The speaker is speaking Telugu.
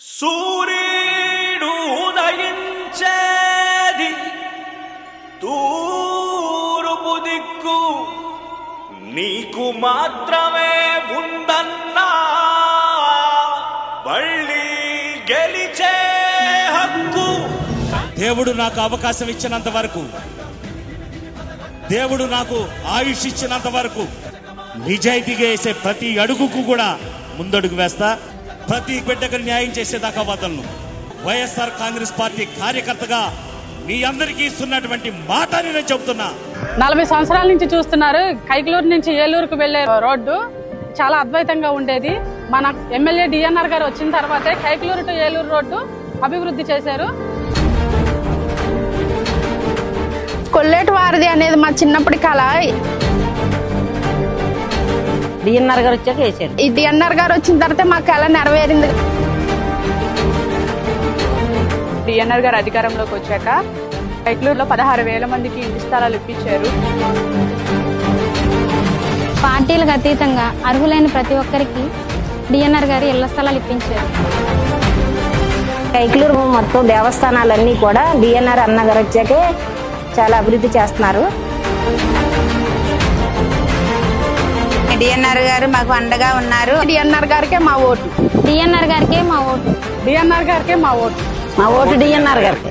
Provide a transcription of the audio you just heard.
సూర్యుడు ఉదయించేది తూరుపు దిక్కు నీకు మాత్రమే ఉందన్నా మళ్ళీ గెలిచే హక్కు. దేవుడు నాకు అవకాశం ఇచ్చినంత వరకు దేవుడు నాకు ఆయుష్ ఇచ్చినంత వరకు నిజాయితీగా వేసే ప్రతి అడుగుకు కూడా ముందడుగు వేస్తా. ప్రతి బిడ్డకు న్యాయం చేసేదాకా వదలను. వైఎస్ఆర్ కాంగ్రెస్ పార్టీ కార్యకర్తగా మీ అందరికీ ఇస్తున్నటువంటి మాట నేను చెబుతున్నా. నలభై సంవత్సరాల నుంచి చూస్తున్నారు. కైకలూరు నుంచి ఏలూరుకు వెళ్ళే రోడ్డు చాలా అద్వైతంగా ఉండేది. మన ఎమ్మెల్యే డిఎన్ఆర్ గారు వచ్చిన తర్వాతే కైకలూరు టు ఏలూరు రోడ్డు అభివృద్ధి చేశారు. కొల్లేటి వారిది అనేది మా చిన్నప్పటి కళ. డిఎన్ఆర్ గారు వచ్చాక వేసాడు ఈ డిఎన్ఆర్ గారు వచ్చిన తర్వాత మా కళ నెరవేరింది. డిఎన్ఆర్ గారు అధికారంలోకి వచ్చాక బెంగళూరులో పదహారు వేల మందికి ఇంటి స్థలాలు ఇప్పించారు. పార్టీలకు అతీతంగా అర్హులైన ప్రతి ఒక్కరికి డిఎన్ఆర్ గారు ఇళ్ళ స్థలాలు ఇప్పించారు. కైకలూరు మొత్తం దేవస్థానాలన్నీ కూడా డిఎన్ఆర్ అన్న గారు వచ్చాకే చాలా అభివృద్ధి చేస్తున్నారు. డిఎన్ఆర్ గారు మాకు అండగా ఉన్నారు. డిఎన్ఆర్ గారికే మా ఓటు. డిఎన్ఆర్ గారికే మా ఓటు. డిఎన్ఆర్ గారికే మా ఓటు. మా ఓటు డిఎన్ఆర్ గారికి.